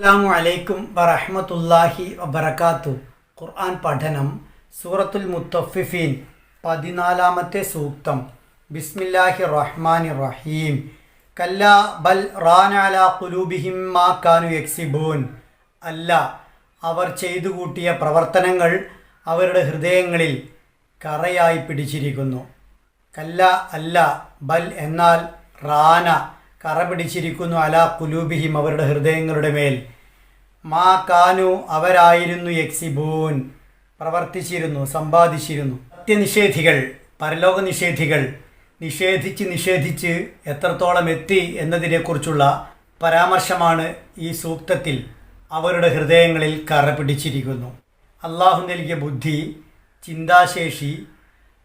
അസ്സാം വലൈക്കും വറഹമത്തല്ലാഹി വബർക്കാത്തു ഖുർആൻ പഠനം സൂറത്തുൽ മുത്തഫിഫീൻ പതിനാലാമത്തെ സൂക്തം. ബിസ്മില്ലാഹി റഹ്മാൻ റഹീം. കല്ല ബൽ റാനാല കുലൂബിഹിം മാ കാനു യക്സിബൂൻ. അല്ല അവർ ചെയ്തു കൂട്ടിയ പ്രവർത്തനങ്ങൾ അവരുടെ ഹൃദയങ്ങളിൽ കറയായി പിടിച്ചിരിക്കുന്നു. കല്ല അല്ല ബൽ എന്നാൽ റാന. കറ പിടിച്ചിരിക്കുന്നു അലാ കുലൂബിഹിം അവരുടെ ഹൃദയങ്ങളുടെ മേൽ. മാ കാനു അവരായിരുന്നു യക്സിബൂൻ. പ്രവർത്തിച്ചിരുന്നു സമ്പാദിച്ചിരുന്നു. സത്യനിഷേധികൾ പരലോക നിഷേധികൾ നിഷേധിച്ച് നിഷേധിച്ച് എത്രത്തോളം എത്തി എന്നതിനെക്കുറിച്ചുള്ള പരാമർശമാണ് ഈ സൂക്തത്തിൽ അവരുടെ ഹൃദയങ്ങളിൽ കറ പിടിച്ചിരിക്കുന്നു. അള്ളാഹു നൽകിയ ബുദ്ധി ചിന്താശേഷി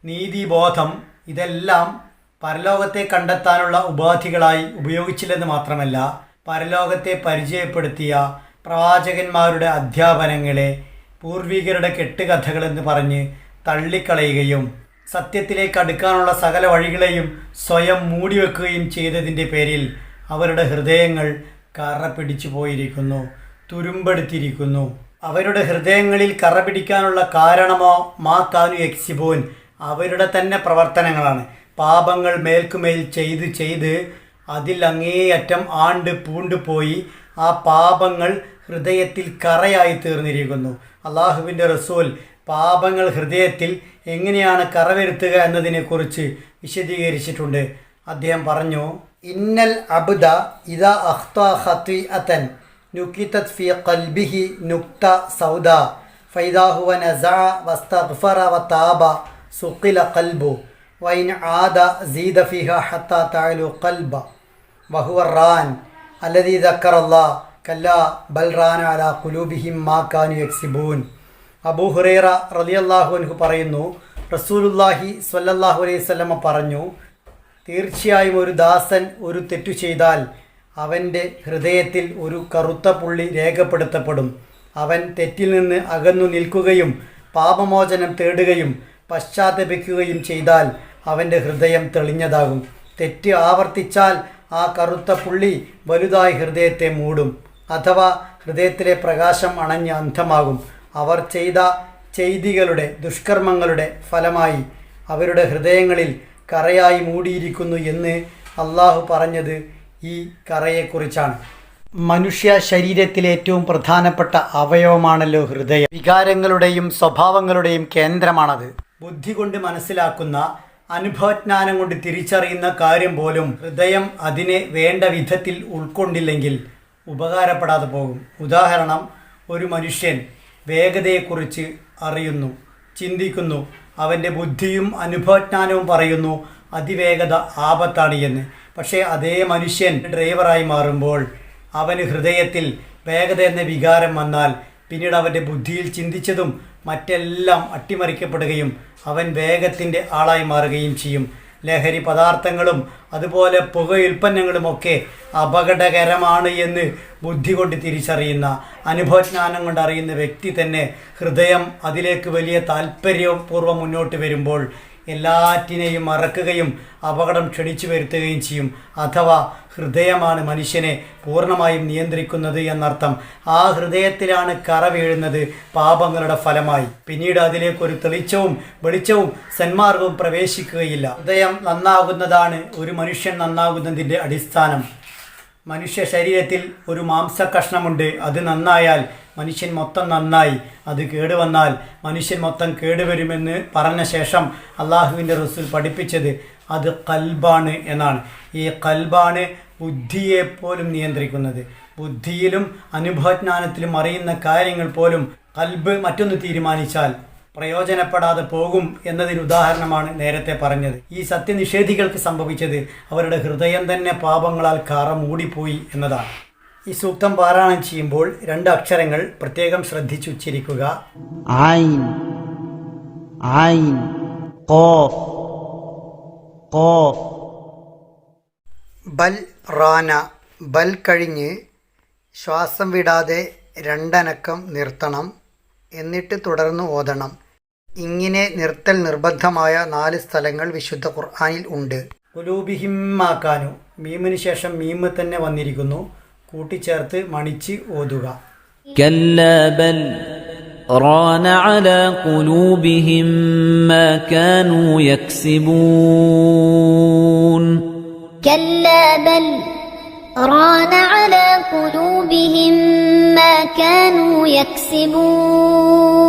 നീതിബോധം ഇതെല്ലാം പരലോകത്തെ കണ്ടെത്താനുള്ള ഉപാധികളായി ഉപയോഗിച്ചില്ലെന്ന് മാത്രമല്ല പരലോകത്തെ പരിചയപ്പെടുത്തിയ പ്രവാചകന്മാരുടെ അധ്യാപനങ്ങളെ പൂർവികരുടെ കെട്ടുകഥകളെന്ന് പറഞ്ഞ് തള്ളിക്കളയുകയും സത്യത്തിലേക്ക് അടുക്കാനുള്ള സകല വഴികളെയും സ്വയം മൂടിവെക്കുകയും ചെയ്തതിന്റെ പേരിൽ അവരുടെ ഹൃദയങ്ങൾ കറ പിടിച്ചു പോയിരിക്കുന്നു തുരുമ്പെടുത്തിരിക്കുന്നു. അവരുടെ ഹൃദയങ്ങളിൽ കറ പിടിക്കാനുള്ള കാരണമോ മാ കാനു എക്സിബോൻ അവരുടെ തന്നെ പ്രവർത്തനങ്ങളാണ്. പാപങ്ങൾ മേൽക്കുമേൽ ചെയ്ത് ചെയ്ത് അതിൽ അങ്ങേയറ്റം ആണ്ട് പൂണ്ടു പോയി ആ പാപങ്ങൾ ഹൃദയത്തിൽ കറയായി തീർന്നിരിക്കുന്നു. അള്ളാഹുവിന്റെ റസൂൽ പാപങ്ങൾ ഹൃദയത്തിൽ എങ്ങനെയാണ് കറ വരുത്തുക എന്നതിനെക്കുറിച്ച് വിശദീകരിച്ചിട്ടുണ്ട്. അദ്ദേഹം പറഞ്ഞു ഇന്നൽ അബ്ദ ഇദ അഖ്ത ഖത്തി അത്തൻ നുക്കിത്തത് ഫി കൽബിഹി നുക്ത സൗദ ഫൈദാഹുവ നസ വസ്തഗ്ഫറ താബ സുഖില ഖൽബു. വൈൻ ആദ സീദ ഫിഹ ഹത്ത താലു കൽബ വഹുവ റാൻ അല്ലദീ ദക്കറല്ലാ കല്ല ബൽറാൻ അല കുലൂബിഹിം മാ കാനു യക്സിബൂൻ. അബൂ ഹുറേറ റളിയല്ലാഹു അൻഹു പറയുന്നു റസൂലുല്ലാഹി സ്വല്ലല്ലാഹു അലൈഹി വസല്ലമ പറഞ്ഞു തീർച്ചയായും ഒരു ദാസൻ ഒരു തെറ്റു ചെയ്താൽ അവന്റെ ഹൃദയത്തിൽ ഒരു കറുത്ത പുള്ളി രേഖപ്പെടുത്തപ്പെടും. അവൻ തെറ്റിൽ നിന്ന് അകന്നു നിൽക്കുകയും പാപമോചനം തേടുകയും പശ്ചാത്തപിക്കുകയും ചെയ്താൽ അവന്റെ ഹൃദയം തെളിഞ്ഞതാകും. തെറ്റ് ആവർത്തിച്ചാൽ ആ കറുത്ത പുള്ളി വലുതായി ഹൃദയത്തെ മൂടും. അഥവാ ഹൃദയത്തിലെ പ്രകാശം അണഞ്ഞ് അന്ധമാകും. അവർ ചെയ്ത ചെയ്തികളുടെ ദുഷ്കർമ്മങ്ങളുടെ ഫലമായി അവരുടെ ഹൃദയങ്ങളിൽ കറയായി മൂടിയിരിക്കുന്നു എന്ന് അള്ളാഹു പറഞ്ഞത് ഈ കറയെക്കുറിച്ചാണ്. മനുഷ്യ ശരീരത്തിലെ ഏറ്റവും പ്രധാനപ്പെട്ട അവയവമാണല്ലോ ഹൃദയം. വികാരങ്ങളുടെയും സ്വഭാവങ്ങളുടെയും കേന്ദ്രമാണത്. ബുദ്ധി കൊണ്ട് മനസ്സിലാക്കുന്ന അനുഭവജ്ഞാനം കൊണ്ട് തിരിച്ചറിയുന്ന കാര്യം പോലും ഹൃദയം അതിനെ വേണ്ട വിധത്തിൽ ഉൾക്കൊണ്ടില്ലെങ്കിൽ ഉപകാരപ്പെടാതെ പോകും. ഉദാഹരണം ഒരു മനുഷ്യൻ വേഗതയെക്കുറിച്ച് അറിയുന്നു ചിന്തിക്കുന്നു അവന്റെ ബുദ്ധിയും അനുഭവജ്ഞാനവും പറയുന്നു അതിവേഗത ആപത്താണ് എന്ന്. പക്ഷേ അതേ മനുഷ്യൻ ഡ്രൈവറായി മാറുമ്പോൾ അവന് ഹൃദയത്തിൽ വേഗത എന്ന വികാരം വന്നാൽ പിന്നീട് അവന്റെ ബുദ്ധിയിൽ ചിന്തിച്ചതും മറ്റെല്ലാം അട്ടിമറിക്കപ്പെടുകയും അവൻ വേഗത്തിന്റെ ആളായി മാറുകയും ചെയ്യും. ലഹരി പദാർത്ഥങ്ങളും അതുപോലെ പുകയുൽപ്പന്നങ്ങളുമൊക്കെ അപകടകരമാണ് എന്ന് ബുദ്ധി കൊണ്ട് തിരിച്ചറിയുന്ന അനുഭവജ്ഞാനം കൊണ്ട് അറിയുന്ന വ്യക്തി തന്നെ ഹൃദയം അതിലേക്ക് വലിയ താല്പര്യപൂർവം മുന്നോട്ട് വരുമ്പോൾ എല്ലാറ്റിനെയും മറക്കുകയും അപകടം ക്ഷണിച്ചു വരുത്തുകയും ചെയ്യും. അഥവാ ഹൃദയമാണ് മനുഷ്യനെ പൂർണമായും നിയന്ത്രിക്കുന്നത് എന്നർത്ഥം. ആ ഹൃദയത്തിലാണ് കറ വീഴുന്നത് പാപങ്ങളുടെ ഫലമായി. പിന്നീട് അതിലേക്ക് ഒരു തെളിച്ചവും വെളിച്ചവും സന്മാർഗവും പ്രവേശിക്കുകയില്ല. ഹൃദയം നന്നാകുന്നതാണ് ഒരു മനുഷ്യൻ നന്നാകുന്നതിന്റെ അടിസ്ഥാനം. മനുഷ്യ ശരീരത്തിൽ ഒരു മാംസകഷ്ണമുണ്ട് അത് നന്നായാൽ മനുഷ്യൻ മൊത്തം നന്നായി. അത് കേടുവന്നാൽ മനുഷ്യൻ മൊത്തം കേടുവരുമെന്ന് പറഞ്ഞ ശേഷം അള്ളാഹുവിന്റെ റസൂൽ പഠിപ്പിച്ചത് അത് കൽബാണ് എന്നാണ്. ഈ കൽബാണ് ബുദ്ധിയെ പോലും നിയന്ത്രിക്കുന്നത്. ബുദ്ധിയിലും അനുഭവജ്ഞാനത്തിലും അറിയുന്ന കാര്യങ്ങൾ പോലും കൽബ് മറ്റൊന്ന് തീരുമാനിച്ചാൽ പ്രയോജനപ്പെടാതെ പോകും എന്നതിന് ഉദാഹരണമാണ് നേരത്തെ പറഞ്ഞത്. ഈ സത്യനിഷേധികൾക്ക് സംഭവിച്ചത് അവരുടെ ഹൃദയം തന്നെ പാപങ്ങളാൽ കാറ മൂടിപ്പോയി എന്നതാണ്. ഈ സൂക്തം പാരായണം ചെയ്യുമ്പോൾ രണ്ട് അക്ഷരങ്ങൾ പ്രത്യേകം ശ്രദ്ധിച്ചുച്ചരിക്കുക. ഐൻ ഐൻ കോഫ് കോഫ്. ബൽ റാന ബൽ കഴിഞ്ഞ് ശ്വാസം വിടാതെ രണ്ടനക്കം നിർത്തണം. എന്നിട്ട് തുടർന്ന് ഓതണം. ഇങ്ങനെ നിർത്തൽ നിർബന്ധമായ നാല് സ്ഥലങ്ങൾ വിശുദ്ധ ഖുർആാനിൽ ഉണ്ട്. കുലൂബിഹിമാക്കാനു മീമിന് ശേഷം മീമ് തന്നെ വന്നിരിക്കുന്നു. കൂട്ടിച്ചേർത്ത് മണിച്ച് ഓതുക. കല്ലബൽ റോന കുലൂബിഹിം കാനു യക്സിബൂൻ. യക്സിബൂൻ.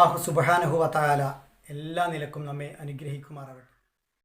അള്ളാഹു സുബാനഹു വത്തായാല എല്ലാ നിലക്കും നമ്മെ അനുഗ്രഹിക്കുമാറാവട്ടെ